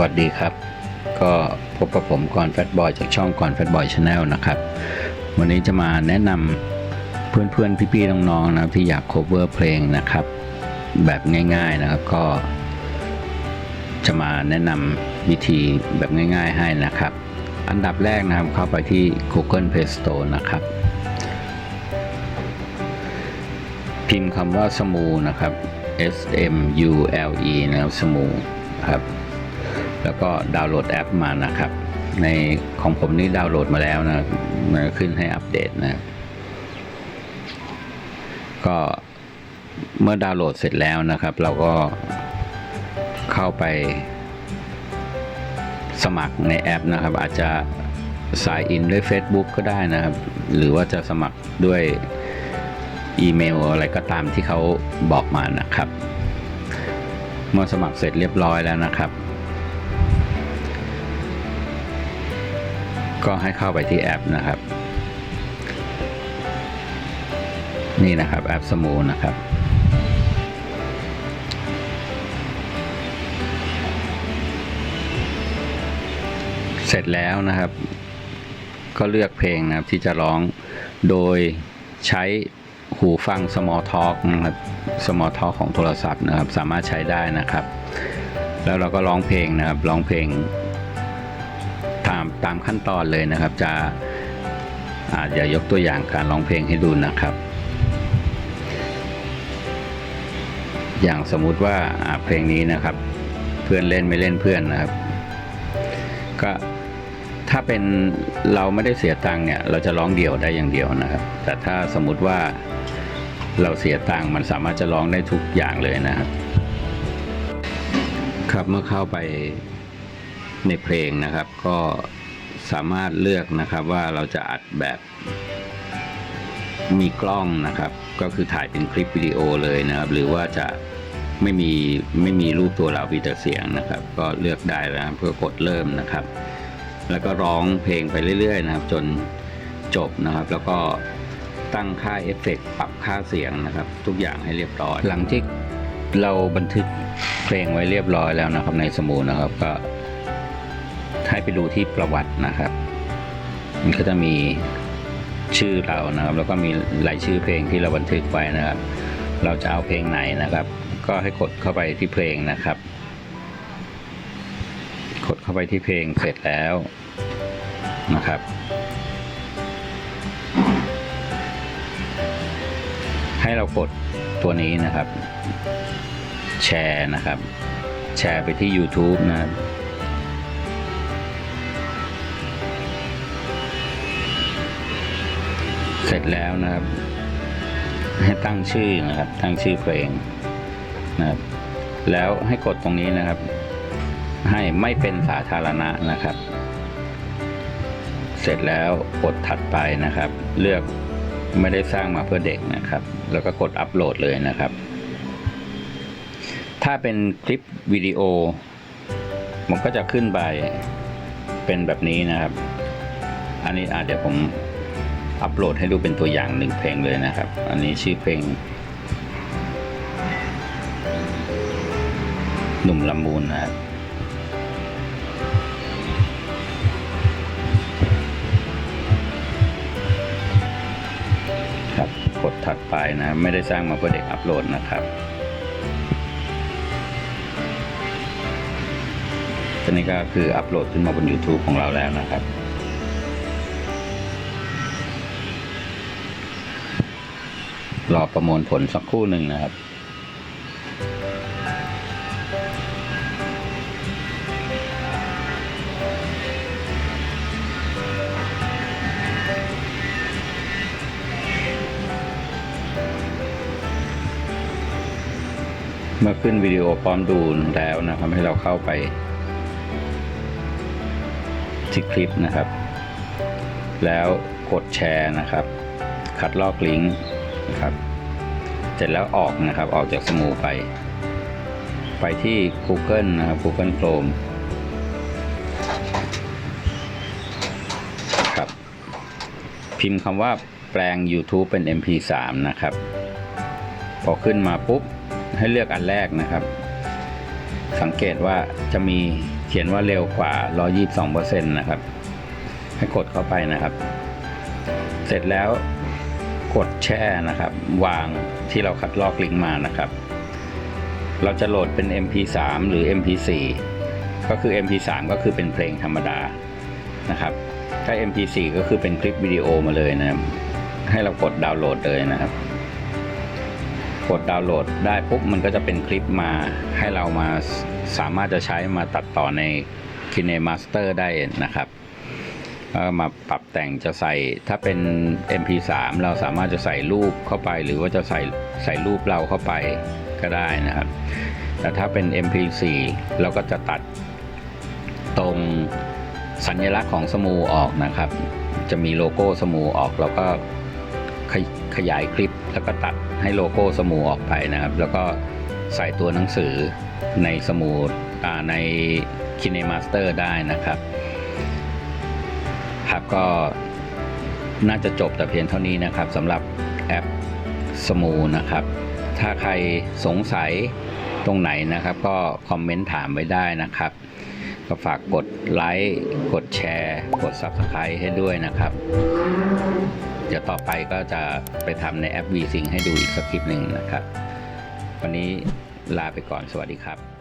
วัสดีครับ ก็พบกับผมก่อนแฟตบอยจากช่องก่อนแฟตบอยชาแนลนะครับ วันนี้จะมาแนะนำเพื่อนๆ พี่ๆ น้องๆนะครับที่อยาก cover เพลงนะครับ แบบง่ายๆนะครับก็ จะมาแนะนำวิธีแบบง่ายๆให้นะครับ อันดับแรกนะครับเข้าไปที่ Google Play Store นะครับ พิมพ์คำว่าสมูนะครับ S M U L E นะครับสมูครับ แล้วก็ดาวน์โหลดแอปมานะครับ ในของผมนี่ดาวน์โหลดมาแล้วนะมันขึ้นให้อัปเดตนะก็เมื่อดาวน์โหลดเสร็จแล้วนะครับ เราก็เข้าไปสมัครในแอปนะครับ อาจจะสายอินด้วย Facebook ก็ได้นะครับ หรือว่าจะสมัครด้วยอีเมลอะไรก็ตามที่เขาบอกมานะครับ เมื่อสมัครเสร็จเรียบร้อยแล้วนะครับ ก็ให้เข้าไปที่แอปนะครับ นี่นะครับแอปสมูนะครับ เสร็จแล้วนะครับ ก็เลือกเพลงนะครับที่จะร้องโดยใช้หูฟัง Small Talk นะครับ Small Talk ของโทรศัพท์นะครับ สามารถใช้ได้นะครับ แล้วเราก็ร้องเพลงนะครับ ร้องเพลงามตามขั้นตอนเลยนะครับ จะอาจจะยกตัวอย่างการร้องเพลงให้ดูนะครับ อย่างสมมุติว่าเพลงนี้นะครับ เพื่อนเล่นไม่เล่นเพื่อนนะครับ ก็ถ้าเป็นเราไม่ได้เสียตังค์เนี่ย เราจะร้องเดี่ยวได้อย่างเดียวนะครับ แต่ถ้าสมมุติว่าเราเสียตังค์มันสามารถจะร้องได้ทุกอย่างเลยนะครับ ครับเมื่อเข้าไป ในเพลงนะครับ ก็สามารถเลือกนะครับว่าเราจะอัดแบบมีกล้องนะครับ ก็คือถ่ายเป็นคลิปวิดีโอเลยนะครับ หรือว่าจะไม่มีไม่มีรูปตัวเรามีแต่เสียงนะครับ ก็เลือกได้แล้วนะครับเพื่อกดเริ่มนะครับ แล้วก็ร้องเพลงไปเรื่อย ๆ นะครับ จนจบนะครับ แล้วก็ตั้งค่าเอฟเฟกต์ปรับค่าเสียงนะครับ ทุกอย่างให้เรียบร้อย หลังที่เราบันทึกเพลงไว้เรียบร้อยแล้วนะครับในสมูดนะครับก็ ให้ไปดูที่ประวัตินะครับ มันก็จะมีชื่อเรานะครับ แล้วก็มีรายชื่อเพลงที่เราบันทึกไว้นะครับ เราจะเอาเพลงไหนนะครับ ก็ให้กดเข้าไปที่เพลงนะครับ กดเข้าไปที่เพลงเสร็จแล้วนะครับให้เรากดตัวนี้นะครับ แชร์นะครับ แชร์ไปที่ YouTube นะครับ เสร็จแล้วนะครับ ให้ตั้งชื่อนะครับ ตั้งชื่อเพลงนะครับ แล้วให้กดตรงนี้นะครับ ให้ไม่เป็นสาธารณะนะครับ เสร็จแล้วกดถัดไปนะครับ เลือกไม่ได้สร้างมาเพื่อเด็กนะครับ แล้วก็กดอัปโหลดเลยนะครับ ถ้าเป็นคลิปวิดีโอ มันก็จะขึ้นไปเป็นแบบนี้นะครับ อันนี้อะเดี๋ยวผม อัปโหลดให้ดูเป็นตัวอย่างหนึ่งเพลงเลยนะครับ อันนี้ชื่อเพลง หนุ่มละมูลนะครับครับกดถัดไปนะ ไม่ได้สร้างมาเพื่อเด็กอัปโหลดนะครับตอนนี้ก็คืออัปโหลดขึ้นมาบน YouTube ของเราแล้วนะครับ รอประมวลผลสักครู่หนึ่งนะครับเมื่อขึ้นวิดีโอพร้อมดูแล้วนะครับให้เราเข้าไป ที่คลิปนะครับ แล้วกดแชร์นะครับ คัดลอกลิงก์ ครับ เสร็จแล้วออกนะครับ ออกจากสมูไป ไปที่ Google นะครับ Google Chrome ครับ พิมพ์คำว่าแปลง YouTube เป็น MP3 นะครับ พอขึ้นมาปุ๊บ ให้เลือกอันแรกนะครับ สังเกตว่าจะมีเขียนว่าเร็วกว่า 122%นะครับ ให้กดเข้าไปนะครับ เสร็จแล้ว กดแช่นะครับ วางที่เราคัดลอกลิงก์มานะครับ เราจะโหลดเป็น MP3 หรือ MP4 ก็คือ MP3 ก็คือเป็นเพลงธรรมดานะครับ ถ้า MP4 ก็คือเป็นคลิปวิดีโอมาเลยนะครับให้เรากดดาวน์โหลดเลยนะครับ กดดาวน์โหลดได้ปุ๊บมันก็จะเป็นคลิปมาให้เรามาสามารถจะใช้มาตัดต่อใน KineMaster ได้นะครับ มาปรับแต่งจะใส่ถ้าเป็น MP3 เราสามารถจะใส่รูปเข้าไป หรือว่าจะใส่ใส่รูปเราเข้าไปก็ได้นะครับ แต่ถ้าเป็น MP4 เราก็จะตัดตรงสัญลักษณ์ของสมูออกนะครับ จะมีโลโก้สมูออกแล้วก็ขยขยายคลิปแล้วก็ตัดให้โลโก้สมูออกไปนะครับ แล้วก็ใส่ตัวหนังสือในสมูอ่าใน KineMaster ได้นะครับ ครับก็น่าจะจบแต่เพียงเท่านี้นะครับสำหรับแอปสมูนะครับ ถ้าใครสงสัยตรงไหนนะครับ ก็คอมเมนต์ถามไว้ได้นะครับ ก็ฝากกดไลค์กดแชร์ กด Subscribe ให้ด้วยนะครับ เดี๋ยวต่อไปก็จะไปทำในแอป VSync ให้ดูอีกสักคลิปหนึ่งนะครับ วันนี้ลาไปก่อนสวัสดีครับ